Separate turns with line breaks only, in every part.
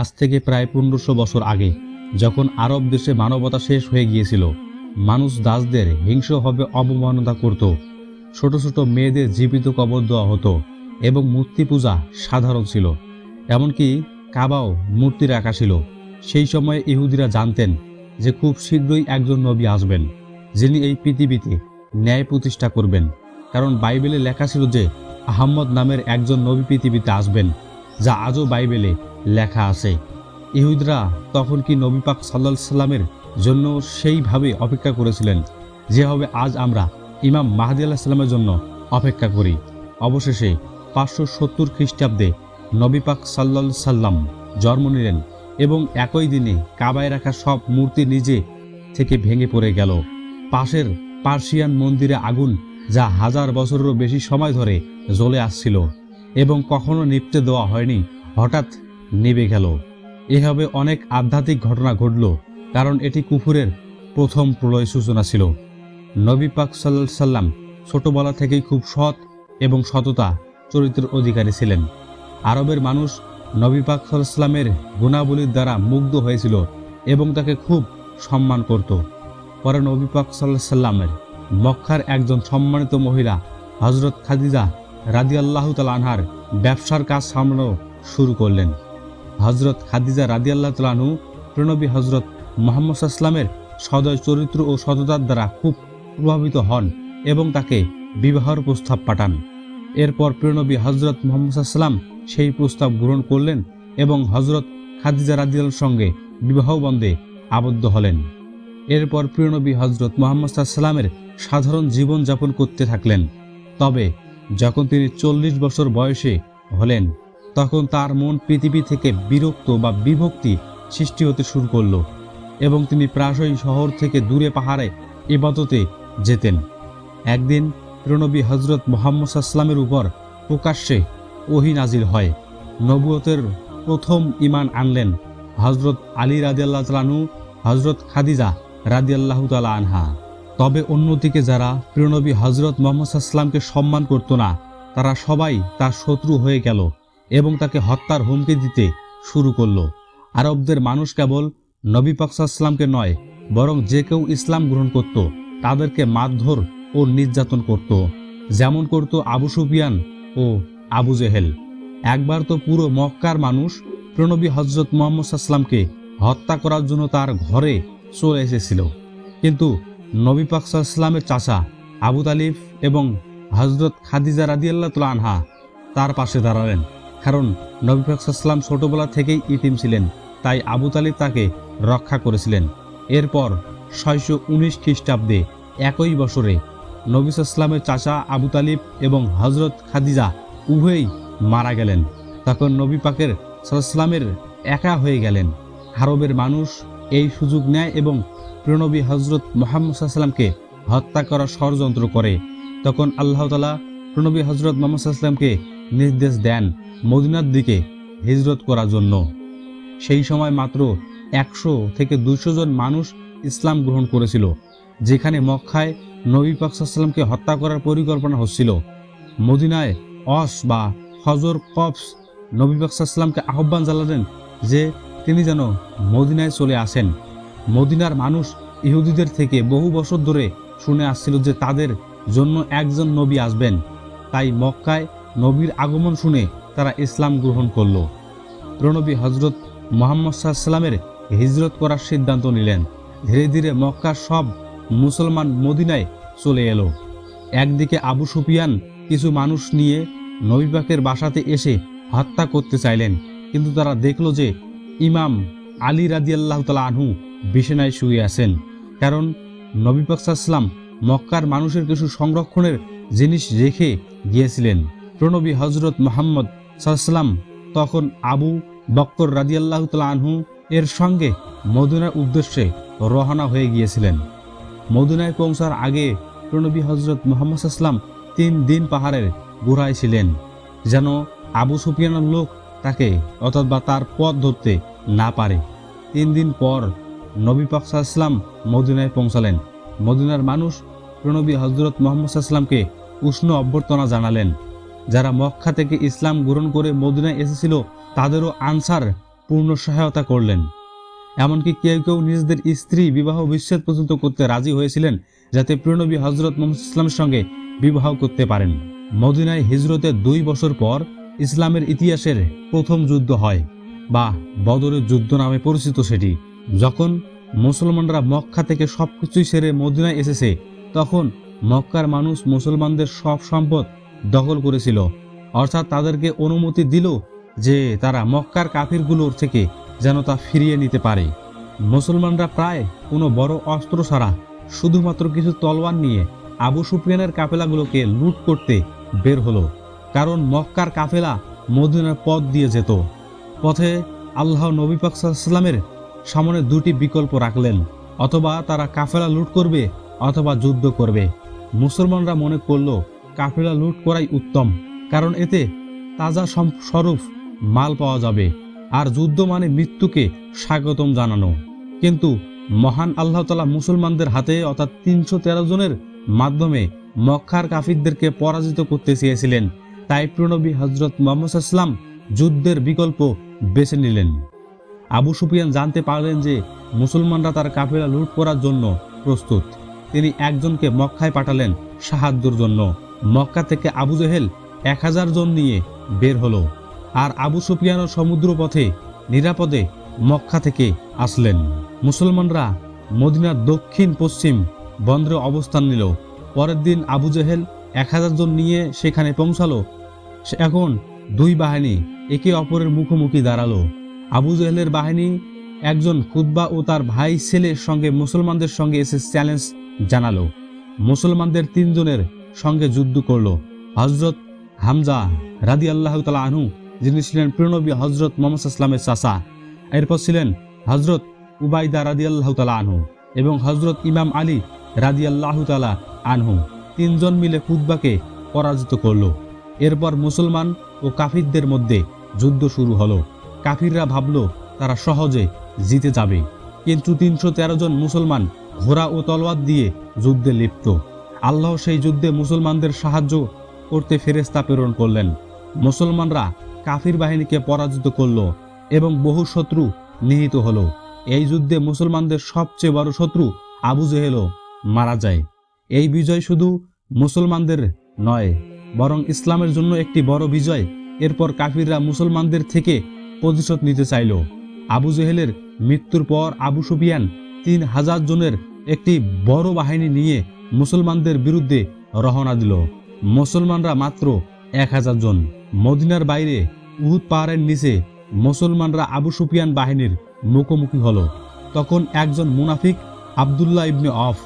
আজ থেকে প্রায় পনেরোশো বছর আগে, যখন আরব দেশে মানবতা শেষ হয়ে গিয়েছিল, মানুষ দাসদের হিংস্রভাবে অবমাননা করত। ছোট ছোট মেয়েদের জীবিত কবর দেওয়া হতো এবং মূর্তি পূজা সাধারণ ছিল। এমনকি কাবাও মূর্তি রাখা ছিল। সেই সময়ে ইহুদিরা জানতেন যে খুব শীঘ্রই একজন নবী আসবেন, যিনি এই পৃথিবীতে ন্যায় প্রতিষ্ঠা করবেন। কারণ বাইবেলে লেখা ছিল যে আহম্মদ নামের একজন নবী পৃথিবীতে আসবেন। যা আজও বাইবেলে লেখা আছে। ইহুদরা তখন কি নবী পাক সাল্লা সাল্লামের জন্য সেইভাবে অপেক্ষা করেছিলেন যেভাবে আজ আমরা ইমাম মাহাদি আল্লাহ সাল্লামের জন্য অপেক্ষা করি। অবশেষে পাঁচশো সত্তর খ্রিস্টাব্দে নবী পাক সাল্লা সাল্লাম জন্ম নিলেন এবং একই দিনে কাবায় রাখা সব মূর্তি নিজে থেকে ভেঙে পড়ে গেল। পাশের পার্সিয়ান মন্দিরে আগুন যা হাজার বছরেরও বেশি সময় ধরে জ্বলে আসছিল। এবং কখনো নিপতে দেওয়া হয়নি। হঠাৎ নিভে গেল। এভাবে অনেক আধ্যাত্মিক ঘটনা ঘটল, কারণ এটি কুফুরের প্রথম প্রলয় সূচনা ছিল। নবী পাক সাল্লা সাল্লাম ছোটবেলা থেকেই খুব সৎ এবং সততা চরিত্রের অধিকারী ছিলেন। আরবের মানুষ নবী পাক সাল্লামের গুণাবলীর দ্বারা মুগ্ধ হয়েছিল এবং তাকে খুব সম্মান করত। পরে নবী পাক সাল্লাহ সাল্লামের মক্কার একজন সম্মানিত মহিলা হজরত খাদিজা রাদি আল্লাহ আনহার ব্যবসার কাজ সামলানো শুরু করলেন। হজরত খাদিজা রাদি আল্লাহ তালাহু প্রণবী হজরত মোহাম্মদ আসলামের সদয় চরিত্র ও সততার দ্বারা খুব প্রভাবিত হন এবং তাকে বিবাহর প্রস্তাব পাঠান। এরপর প্রিয়নবী হজরত মোহাম্মদ আসলাম সেই প্রস্তাব গ্রহণ করলেন এবং হজরত খাদিজা রাদিয়াল সঙ্গে বিবাহ বন্ধে আবদ্ধ হলেন। এরপর প্রিয়নবী হজরত মোহাম্মদ সাল্লামের সাধারণ জীবন যাপন করতে থাকলেন। তবে যখন তিনি চল্লিশ বছর বয়সে হলেন, তখন তার মন পৃথিবী থেকে বিরক্ত বা বিভক্তি সৃষ্টি হতে শুরু করল এবং তিনি প্রায়শই শহর থেকে দূরে পাহাড়ে ইবাদতে যেতেন। একদিন প্রণবী হজরত মোহাম্মদ সাল্লামের উপর প্রকাশ্যে ওহি নাজিল হয়। নবুয়তের প্রথম ইমান আনলেন হজরত আলী রাদিয়াল্লাহ তালানু হজরত খাদিজা রাদিয়াল্লাহ তালা আনহা। তবে অন্যদিকে যারা প্রিয়নবী হজরত মোহাম্মদ সাল্লামকে সম্মান করত না, তারা সবাই তার শত্রু হয়ে গেল এবং তাকে হত্যার হুমকি দিতে শুরু করল। আরবদের মানুষ কেবল নবী পাকসাল্লামকে নয়, বরং যে কেউ ইসলাম গ্রহণ করত, তাদেরকে মারধর ও নির্যাতন করত, যেমন করত আবু সুফিয়ান ও আবু জেহেল। একবার তো পুরো মক্কার মানুষ প্রণবী হজরত মোহাম্মদ সাল্লামকে হত্যা করার জন্য তার ঘরে চলে এসেছিল। কিন্তু নবী পাক সাল্লামের চাচা আবু তালিফ এবং হজরত খাদিজা রাদিয়াল্লাহ তুলা আনহা তার পাশে দাঁড়ালেন। কারণ নবী পাক সাল্লাম ছোটবেলা থেকেই ইতিম ছিলেন, তাই আবু তালিব তাকে রক্ষা করেছিলেন। এরপর ছয়শো উনিশ খ্রিস্টাব্দে একই বছরে নবী সাল্লামের চাচা আবু তালিব এবং হজরত খাদিজা উভয়ই মারা গেলেন। তখন নবী পাকের সাল্লামের একা হয়ে গেলেন। আরবের মানুষ এই সুযোগ নেয় এবং প্রণবী হজরত মোহাম্মদ সাল্লামকে হত্যা করার ষড়যন্ত্র করে। তখন আল্লাহ তালা প্রণবী হজরত মোহাম্মদ সাল্লামকে নির্দেশ দেন মদিনার দিকে হিজরত করার জন্য। সেই সময় মাত্র একশো থেকে দুশো জন মানুষ ইসলাম গ্রহণ করেছিল, যেখানে মক্কায় নবী পাকসাল্লামকে হত্যা করার পরিকল্পনা হচ্ছিল। মদিনায় অস বা হজর কপস নবী পাকসাল্লামকে আহ্বান জানালেন যে তিনি যেন মদিনায় চলে আসেন। মদিনার মানুষ ইহুদিদের থেকে বহু বছর ধরে শুনে আসছিল যে তাদের জন্য একজন নবী আসবেন। তাই মক্কায় নবীর আগমন শুনে তারা ইসলাম গ্রহণ করল। প্রণবী হজরত মোহাম্মদ সাল্লামের হিজরত করার সিদ্ধান্ত নিলেন। ধীরে ধীরে মক্কার সব মুসলমান মদিনায় চলে এলো। একদিকে আবু সুফিয়ান কিছু মানুষ নিয়ে নবীপাকের বাসাতে এসে হত্যা করতে চাইলেন। কিন্তু তারা দেখল যে ইমাম আলী রাদিয়াল্লাহ তালা আনহু বিছানায় শুয়ে আছেন। কারণ নবী মক্কার মানুষের কিছু সংরক্ষণের জিনিস রেখে গিয়েছিলেন। প্রণবী হজরত মোহাম্মদ সাল্লাম তখন আবু বক্কর রাদিয়াল্লাহ তালা আনহু এর সঙ্গে মদিনার উদ্দেশ্যে রওনা হয়ে গিয়েছিলেন। মদিনায় পৌঁছার আগে প্রণবী হজরত মোহাম্মদ সাল্লাম তিন দিন পাহাড়ের গোড়ায় ছিলেন। যেন আবু সুফিয়ানের লোক তাকে, অর্থাৎ বা তার পথ ধরতে না পারে। তিন দিন পর নবী পাকসাল্লাম মদিনায় পৌঁছালেন। মদিনার মানুষ প্রণবী হজরত মোহাম্মদ সাল্লামকে উষ্ণ অভ্যর্থনা জানালেন। যারা মক্কা থেকে ইসলাম গ্রহণ করে মদিনায় এসেছিল, তাদেরও আনসার পূর্ণ সহায়তা করলেন। এমনকি কেউ কেউ নিজেদের স্ত্রী বিবাহ বিচ্ছেদ পর্যন্ত করতে রাজি হয়েছিলেন, যাতে প্রিয়নবী হজরত মোহাম্মদ ইসলামের সঙ্গে বিবাহ করতে পারেন। মদিনায় হিজরতের দুই বছর পর ইসলামের ইতিহাসের প্রথম যুদ্ধ হয় বা বদরের যুদ্ধ নামে পরিচিত সেটি। যখন মুসলমানরা মক্কা থেকে সব কিছুই সেরে মদিনায় এসেছে, তখন মক্কার মানুষ মুসলমানদের সব সম্পদ দখল করেছিল। অর্থাৎ তাদেরকে অনুমতি দিল যে তারা মক্কার কাফিরগুলোর থেকে যেন তা ফিরিয়ে নিতে পারে। মুসলমানরা প্রায় কোনো বড় অস্ত্র ছাড়া শুধুমাত্র কিছু তলোয়ার নিয়ে আবু সুফিয়ানের কাফেলাগুলোকে লুট করতে বের হলো। কারণ মক্কার কাফেলা মদিনার পথ দিয়ে যেত। পথে আল্লাহ নবী পাক সাল্লামের সামনে দুটি বিকল্প রাখলেন, অথবা তারা কাফেলা লুট করবে অথবা যুদ্ধ করবে। মুসলমানরা মনে করল, কাফেলা লুট করাই উত্তম, কারণ এতে তাজা স্বরূপ মাল পাওয়া যাবে, আর যুদ্ধ মানে মৃত্যুকে স্বাগতম জানানো। কিন্তু মহান আল্লাহ তালা মুসলমানদের হাতে অর্থাৎ তিনশো তেরো জনের মাধ্যমে মক্কার কাফিরদেরকে পরাজিত করতে চেয়েছিলেন। তাই প্রণবী হজরত মোহাম্মদ ইসলাম যুদ্ধের বিকল্প বেছে নিলেন। আবু সুফিয়ান জানতে পারলেন যে মুসলমানরা তার কাফেলা লুট করার জন্য প্রস্তুত। তিনি একজনকে মক্কায় পাঠালেন সাহায্যর জন্য। মক্কা থেকে আবু জেহেল এক হাজার জন নিয়ে বের হলো। আর আবু সুফিয়ানও সমুদ্র পথে নিরাপদে মক্কা থেকে আসলেন। মুসলমানরা মদিনার দক্ষিণ পশ্চিম বন্দরে অবস্থান নিল। পরের দিন আবু জেহেল এক হাজার জন নিয়ে সেখানে পৌঁছালো। এখন দুই বাহিনী একে অপরের মুখোমুখি দাঁড়াল। আবু জেহেলের বাহিনী একজন খুদ্া ও তার ভাই ছেলের সঙ্গে মুসলমানদের সঙ্গে এসে চ্যালেঞ্জ জানালো। মুসলমানদের তিনজনের সঙ্গে যুদ্ধ করল। হজরত হামজা রাদি আল্লাহ তালা আনহু, যিনি ছিলেন প্রণবী হজরত মোহাম্মদ ইসলামের চাষা এরপর ছিলেন হজরত উবাইদা রাদি আল্লাহ তালা আনহু এবং হজরত ইমাম আলী রাদি আল্লাহ তালা আনহু। তিনজন মিলে খুদ্বাকে পরাজিত করল। এরপর মুসলমান ও কাফিরদের মধ্যে যুদ্ধ শুরু হলো। কাফিররা ভাবল, তারা সহজে জিতে যাবে। কিন্তু তিনশো তেরো জন মুসলমান ঘোড়া ও তলোয়ার দিয়ে যুদ্ধে লিপ্ত। আল্লাহ সেই যুদ্ধে মুসলমানদের সাহায্য করতে ফেরেস্তা প্রেরণ করলেন। মুসলমানরা কাফির বাহিনীকে পরাজিত করল এবং বহু শত্রু নিহিত হলো। এই যুদ্ধে মুসলমানদের সবচেয়ে বড় শত্রু আবু জেহেলও মারা যায়। এই বিজয় শুধু মুসলমানদের নয়, বরং ইসলামের জন্য একটি বড় বিজয়। এরপর কাফিররা মুসলমানদের থেকে প্রতিশোধ নিতে চাইল। আবু জেহেলের মৃত্যুর পর আবু সুফিয়ান তিন হাজার জনের একটি বড় বাহিনী নিয়ে মুসলমানদের বিরুদ্ধে রওনা দিল। মুসলমানরা মাত্র এক হাজার জন। মদিনার বাইরে উহুদ পাহাড়ের নিচে মুসলমানরা আবু সুফিয়ান বাহিনীর মুখোমুখি হল। তখন একজন মুনাফিক আবদুল্লাহ ইবনে অফ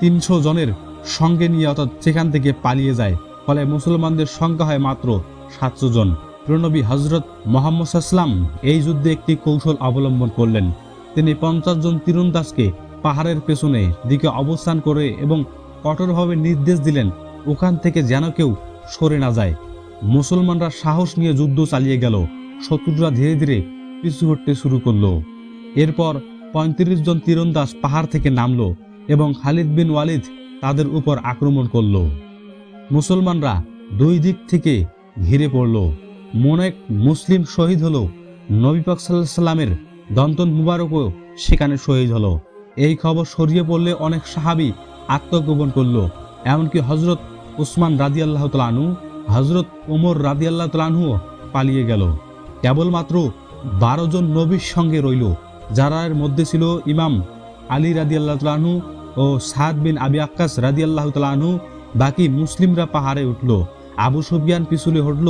তিনশো জনের সঙ্গে নিয়ে অর্থাৎ সেখান থেকে পালিয়ে যায়। ফলে মুসলমানদের সংখ্যা হয় মাত্র সাতশো জন। প্রণবী হজরত মোহাম্মদ সাল্লাম এই যুদ্ধে একটি কৌশল অবলম্বন করলেন। তিনি পঞ্চাশ জন তীরন্দাজকে পাহাড়ের পেছনে দিকে অবস্থান করে এবং কঠোরভাবে নির্দেশ দিলেন, ওখান থেকে যেন কেউ সরে না যায়। মুসলমানরা সাহস নিয়ে যুদ্ধ চালিয়ে গেল। শত্রুরা ধীরে ধীরে পিছু হটতে শুরু করল। এরপর পঁয়ত্রিশ জন তীরন্দাজ পাহাড় থেকে নামলো এবং খালিদ বিন ওয়ালিদ তাদের উপর আক্রমণ করল। মুসলমানরা দুই দিক থেকে ঘিরে পড়ল। মনেক মুসলিম শহীদ হলো, নবী পাক সাল্লাহ সাল্লামের দন্তন মুবারকও সেখানে শহীদ হলো। এই খবর সরিয়ে পড়লে অনেক সাহাবি আত্মগোপন করল। এমনকি হজরত উসমান রাজি আল্লাহ তালানু হজরত ওমর রাজি আল্লাহ তালানহুও পালিয়ে গেল। কেবলমাত্র বারো জন নবীর সঙ্গে রইল, যারা এর মধ্যে ছিল ইমাম আলী রাদি আল্লাহ তালাহু ও সাদ বিন আবি আক্কাস রাদি আল্লাহ তালাহু বাকি মুসলিমরা পাহাড়ে উঠল। আবু সুফিয়ান পিছুলে হটল।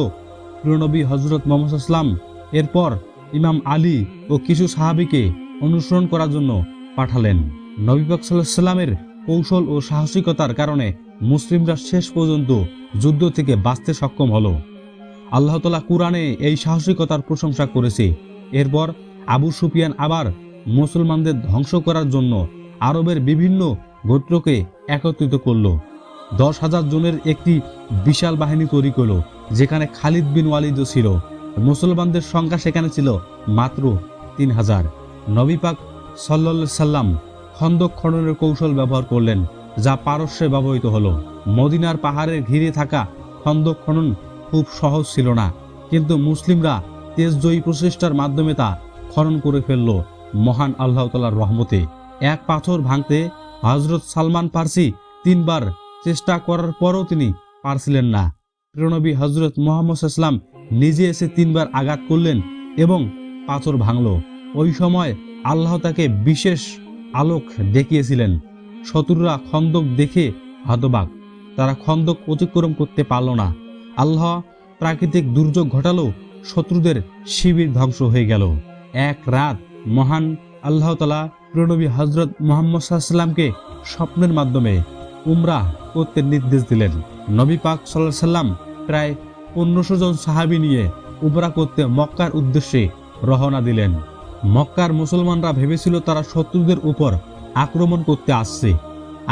প্রিয়নবী হজরত মোহাম্মদ ইসলাম এরপর ইমাম আলী ও কিছু সাহাবিকে অনুসরণ করার জন্য পাঠালেন। নবীবাক সাল্লামের কৌশল ও সাহসিকতার কারণে মুসলিমরা শেষ পর্যন্ত যুদ্ধ থেকে বাঁচতে সক্ষম হলো। আল্লাহ তালা কুরআনে এই সাহসিকতার প্রশংসা করেছে। এরপর আবু সুফিয়ান আবার মুসলমানদের ধ্বংস করার জন্য আরবের বিভিন্ন গোত্রকে একত্রিত করল। দশ হাজার জনের একটি বিশাল বাহিনী তৈরি করল, যেখানে খালিদ বিন ওয়ালিদও ছিল। মুসলমানদের সংখ্যা সেখানে ছিল মাত্র তিন হাজার। নবীপাক সাল্লা সাল্লাম খন্দক খননের কৌশল ব্যবহার করলেন, যা পারস্যে ব্যবহৃত হলো। মদিনার পাহাড়ের ঘিরে থাকা খন্দক খনন খুব সহজ ছিল না, কিন্তু মুসলিমরা তেজজয়ী প্রচেষ্টার মাধ্যমে তা খনন করে ফেলল মহান আল্লাহ তালার রহমতে। এক পাথর ভাঙতে হজরত সালমান পার্সি তিনবার চেষ্টা করার পরও তিনি পারছিলেন না। প্রিয়নবী হজরত মোহাম্মদ ইসলাম নিজে এসে তিনবার আঘাত করলেন এবং পাথর ভাঙল। ওই সময় আল্লাহ তাকে বিশেষ আলোক দেখিয়েছিলেন। শত্রুরা খন্দক দেখে হতবাক। তারা খন্দক অতিক্রম করতে পারল না। আল্লাহ প্রাকৃতিক দুর্যোগ ঘটালো, শত্রুদের শিবির ধ্বংস হয়ে গেল। এক রাত মহান আল্লাহ তালা প্রণবী হজরত মোহাম্মদ সাল্লামকে স্বপ্নের মাধ্যমে উমরা করতে নির্দেশ দিলেন। নবী পাক সাল্লাহ সাল্লাম প্রায় পনেরোশো জন সাহাবি নিয়ে উমরা করতে মক্কার উদ্দেশ্যে রওনা দিলেন। মক্কার মুসলমানরা ভেবেছিল তারা শত্রুদের উপর আক্রমণ করতে আসছে।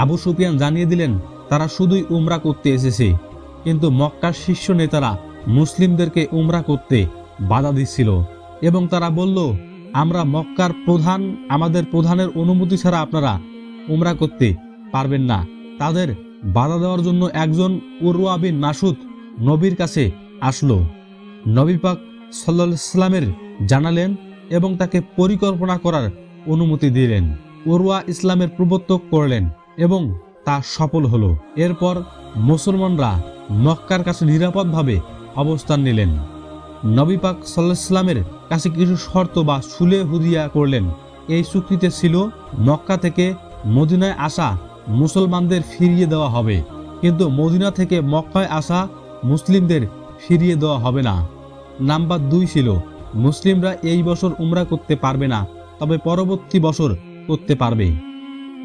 আবু সুফিয়ান জানিয়ে দিলেন, তারা শুধুই উমরা করতে এসেছে, কিন্তু মক্কার শীর্ষ নেতারা মুসলিমদেরকে উমরা করতে বাধা দিচ্ছিল এবং তারা বলল আমরা মক্কার প্রধান, আমাদের প্রধানের অনুমতি ছাড়া আপনারা উমরা করতে পারবেন না। তাদের বাধা দেওয়ার জন্য একজন উরওয়া বিন মাসুদ নবীর কাছে আসলো। নবী পাক সাল্লামের জানালেন এবং তাকে পরিকল্পনা করার অনুমতি দিলেন। উরওয়া ইসলামের প্রবর্তক করলেন এবং তা সফল হলো। এরপর মুসলমানরা মক্কার কাছে নিরাপদভাবে অবস্থান নিলেন। নবী পাক সাল্লাহ সাল্লামের কাছে কিছু শর্ত বা সুলে হুদিয়া করলেন। এই চুক্তিতে ছিল, মক্কা থেকে মদিনায় আসা মুসলমানদের ফিরিয়ে দেওয়া হবে। কিন্তু মদিনা থেকে মক্কায় আসা মুসলিমদের ফিরিয়ে দেওয়া হবে না। নাম্বার দুই ছিল, মুসলিমরা এই বছর উমরা করতে পারবে না, তবে পরবর্তী বছর করতে পারবে।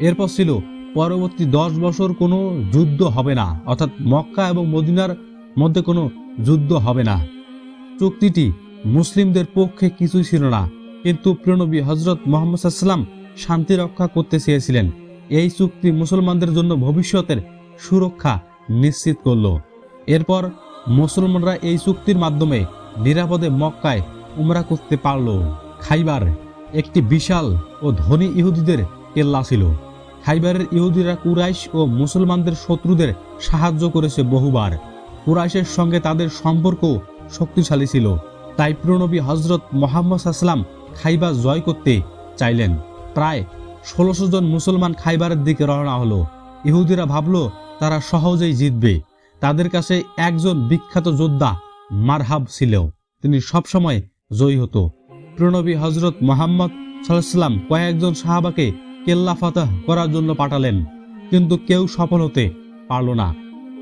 এরপর ছিল, পরবর্তী দশ বছর কোনো যুদ্ধ হবে না, অর্থাৎ মক্কা এবং মদিনার মধ্যে কোনো যুদ্ধ হবে না। চুক্তিটি মুসলিমদের পক্ষে কিছুই ছিল না। কিন্তু প্রিয়নবী হজরত মোহাম্মদ সাল্লাম শান্তি রক্ষা করতে চেয়েছিলেন। এই চুক্তি মুসলমানদের জন্য ভবিষ্যতের সুরক্ষা নিশ্চিত করল। এরপর মুসলমানরা এই চুক্তির মাধ্যমে নিরাপদে মক্কায় উমরা করতে পারল। খাইবার একটি বিশাল ও ধনী ইহুদিদের কেল্লা ছিল। খাইবারের ইহুদিরা কুরাইশ ও মুসলমানদের শত্রুদের সাহায্য করেছে বহুবার। কুরাইশের সঙ্গে তাদের সম্পর্ক শক্তিশালী ছিল। তাই প্রণবী হজরত মোহাম্মদ আসলাম খাইবার জয় করতে চাইলেন। প্রায় ষোলোশো জন মুসলমান খাইবারের দিকে রওনা হলো। ইহুদিরা ভাবল, তারা সহজেই জিতবে। তাদের কাছে একজন বিখ্যাত যোদ্ধা মারহাব ছিল। তিনি সবসময় জয়ী হতো। প্রণবী হজরত মোহাম্মদ সাল্লাম কয়েকজন সাহাবাকে কেল্লা ফাতাহ করার জন্য পাঠালেন, কিন্তু কেউ সফল হতে পারল না।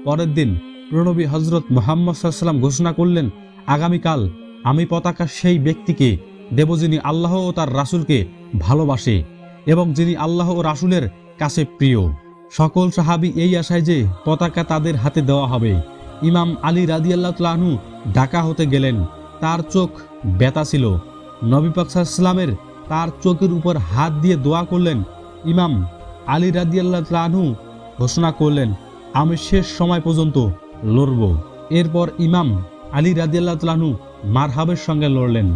পরের দিন প্রণবী হজরত মোহাম্মদ সাল্লাম ঘোষণা করলেন, আগামীকাল আমি পতাকা সেই ব্যক্তিকে দেব যিনি আল্লাহ ও তার রাসুলকে ভালোবাসে এবং যিনি আল্লাহ ও রাসুলের কাছে প্রিয়। সকল সাহাবি এই আশায় যে পতাকা তাদের হাতে দেওয়া হবে। ইমাম আলী রাদিয়াল্লাহ তালাহু ঢাকা হতে গেলেন। তার চোখ ব্যথা ছিল। নবী পাকসাল্লামের তার চোখের উপর হাত দিয়ে দোয়া করলেন। ইমাম আলী রাদিয়াল্লাহ তালাহু ঘোষণা করলেন, আমি শেষ সময় পর্যন্ত লড়ব। এরপর ইমাম আলী রাদিয়াল্লাহ তালাহু মারহাবের সঙ্গে লড়লেন।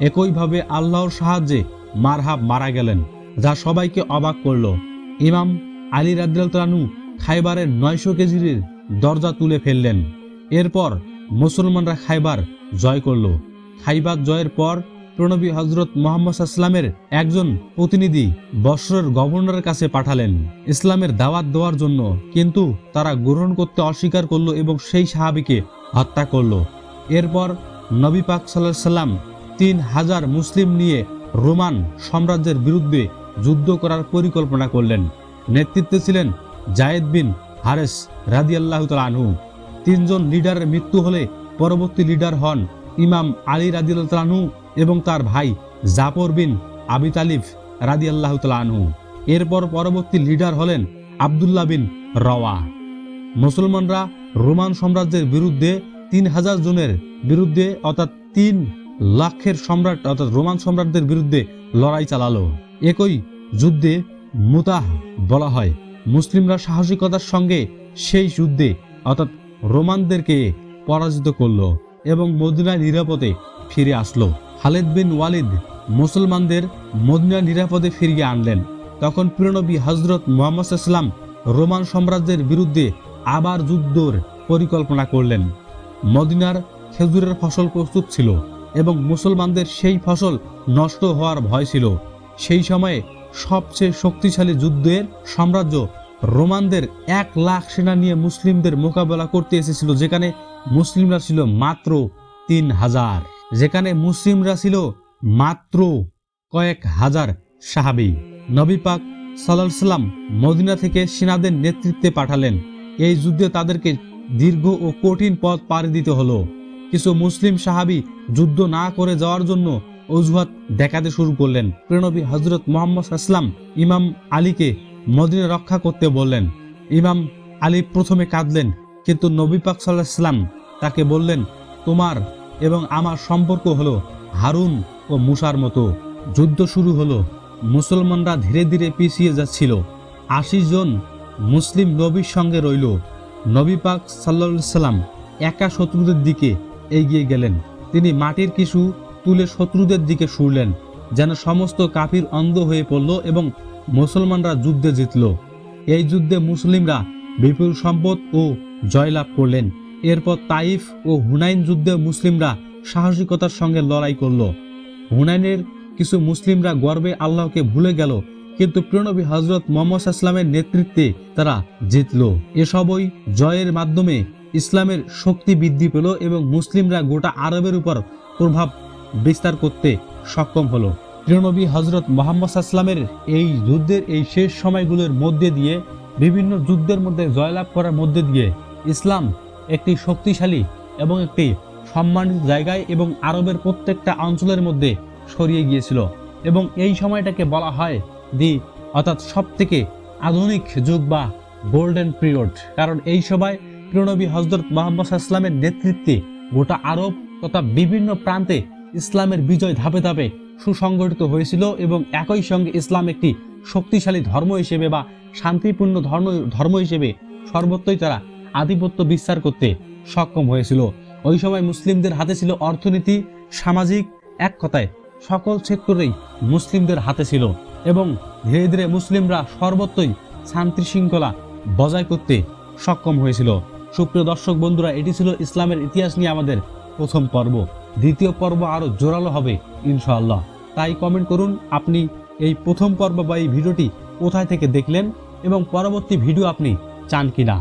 একইভাবে আল্লাহর সাহায্যে মারহাব মারা গেলেন, যা সবাইকে অবাক করল। ইমাম আলী রাদিয়াল্লাহু খাইবারের নয়শো কেজির দরজা তুলে ফেললেন। এরপর মুসলমানরা খাইবার জয় করল। খাইবার জয়ের পর প্রণবী হজরত মোহাম্মদ ইসলামের একজন প্রতিনিধি বসরের গভর্নরের কাছে পাঠালেন। ইসলামের দাওয়াত দেওয়ার জন্য কিন্তু তারা গ্রহণ করতে অস্বীকার করল এবং সেই সাহাবিকে হত্যা করল। এরপর নবী পাক সাল্লাহ সাল্লাম তিন হাজার মুসলিম নিয়ে রোমান সাম্রাজ্যের বিরুদ্ধে যুদ্ধ করার পরিকল্পনা করলেন। নেতৃত্বে ছিলেন জায়েদ বিন হারেস রাদিয়াল্লাহ আনহু। তিনজন লিডারের মৃত্যু হলে পরবর্তী লিডার হন ইমাম আলী রাদিয়াল্লাহ আনহু এবং তার ভাই জাফর বিন আবি তালিফ রাদিয়াল্লাহ আনহু। এরপর পরবর্তী লিডার হলেন আবদুল্লাহ বিন রওয়া মুসলমানরা রোমান সাম্রাজ্যের বিরুদ্ধে তিন হাজার জনের বিরুদ্ধে অর্থাৎ তিন লাখের সম্রাট, অর্থাৎ রোমান সম্রাটদের বিরুদ্ধে লড়াই চালালো। একই যুদ্ধে মুতাহ বলা হয়। মুসলিমরা সাহসিকতার সঙ্গে সেই যুদ্ধে, অর্থাৎ রোমানদেরকে পরাজিত করল এবং মদিনায় নিরাপদে ফিরে আসলো। খালেদ বিন ওয়ালিদ মুসলমানদের মদিনা নিরাপদে ফিরিয়ে আনলেন। তখন প্রিয়নবী হজরত মোহাম্মদ ইসলাম রোমান সাম্রাজ্যের বিরুদ্ধে আবার যুদ্ধর পরিকল্পনা করলেন। মদিনার খেজুরের ফসল প্রস্তুত ছিল এবং মুসলমানদের সেই ফসল নষ্ট হওয়ার ভয় ছিল। সেই সময়ে সবচেয়ে শক্তিশালী যুদ্ধের সাম্রাজ্য রোমানদের এক লাখ সেনা নিয়ে মুসলিমদের মোকাবেলা করতে এসেছিল, যেখানে মুসলিমরা ছিল মাত্র তিন হাজার। যেখানে মুসলিমরা ছিল মাত্র কয়েক হাজার সাহাবি। নবী পাক সাল্লাম মদিনা থেকে সেনাদের নেতৃত্বে পাঠালেন। এই যুদ্ধে তাদেরকে দীর্ঘ ও কঠিন পথ পাড়ি দিতে হলো। কিছু মুসলিম সাহাবি যুদ্ধ না করে যাওয়ার জন্য অজুহাত দেখাতে শুরু করলেন। প্রেনবী হজরত মোহাম্মদ আসলাম ইমাম আলীকে মদিনা রক্ষা করতে বললেন। ইমাম আলী প্রথমে কাঁদলেন, কিন্তু নবী পাক সাল্লাহ সাল্লাম তাকে বললেন, তোমার এবং আমার সম্পর্ক হলো হারুন ও মুসার মতো। যুদ্ধ শুরু হলো, মুসলমানরা ধীরে ধীরে পিছিয়ে যাচ্ছিল। আশি জন মুসলিম নবীর সঙ্গে রইল। নবী পাক সাল্লা সাল্লাম একা শত্রুদের দিকে এগিয়ে গেলেন। তিনি মাটির কিছু তুলে শত্রুদের দিকে শুরলেন যেন সমস্ত কাফির অন্ধ হয়ে পড়ল এবং মুসলমানরা যুদ্ধে জিতল। এই যুদ্ধে মুসলিমরা বিপুল সম্পদ ও জয়লাভ করলেন। এরপর তাইফ ও হুনাইন যুদ্ধে মুসলিমরা সাহসিকতার সঙ্গে লড়াই করল। হুনাইনের কিছু মুসলিমরা গর্বে আল্লাহকে ভুলে গেল কিন্তু প্রিয়নবী হজরত মোহাম্মদ ইসলামের নেতৃত্বে তারা জিতল। এসবই জয়ের মাধ্যমে ইসলামের শক্তি বৃদ্ধি পেল এবং মুসলিমরা গোটা আরবের উপর প্রভাব বিস্তার করতে সক্ষম হলো। প্রিয়নবী হজরত মোহাম্মদ ইসলামের এই যুদ্ধের এই শেষ সময়গুলোর মধ্যে দিয়ে, বিভিন্ন যুদ্ধের মধ্যে, জয়লাভ করার মধ্যে দিয়ে ইসলাম একটি শক্তিশালী এবং একটি সম্মানিত জায়গায় এবং আরবের প্রত্যেকটা অঞ্চলের মধ্যে ছড়িয়ে গিয়েছিল। এবং এই সময়টাকে বলা হয় দি, অর্থাৎ সব থেকে আধুনিক যুগ বা গোল্ডেন পিরিয়ড কারণ এই সময় প্রিয়নবী হজরত মোহাম্মদ ইসলামের নেতৃত্বে গোটা আরব তথা বিভিন্ন প্রান্তে ইসলামের বিজয় ধাপে ধাপে সুসংগঠিত হয়েছিল এবং একই সঙ্গে ইসলাম একটি শক্তিশালী ধর্ম হিসেবে বা শান্তিপূর্ণ ধর্ম ধর্ম হিসেবে সর্বত্রই তারা আধিপত্য বিস্তার করতে সক্ষম হয়েছিল। ওই সময় মুসলিমদের হাতে ছিল অর্থনীতি, সামাজিক, এক কথায় সকল ক্ষেত্রেই মুসলিমদের হাতে ছিল। এবং ধীরে ধীরে মুসলিমরা সর্বত্রই শান্তি শৃঙ্খলা বজায় করতে সক্ষম হয়েছিল। সুপ্রিয় দর্শক বন্ধুরা, এটি ছিল ইসলামের ইতিহাস নিয়ে আমাদের প্রথম পর্ব। দ্বিতীয় পর্ব আরও জোরালো হবে, ইনশাআল্লাহ। তাই কমেন্ট করুন, আপনি এই প্রথম পর্ব বা এই ভিডিওটি কোথায় থেকে দেখলেন এবং পরবর্তী ভিডিও আপনি চান কিনা।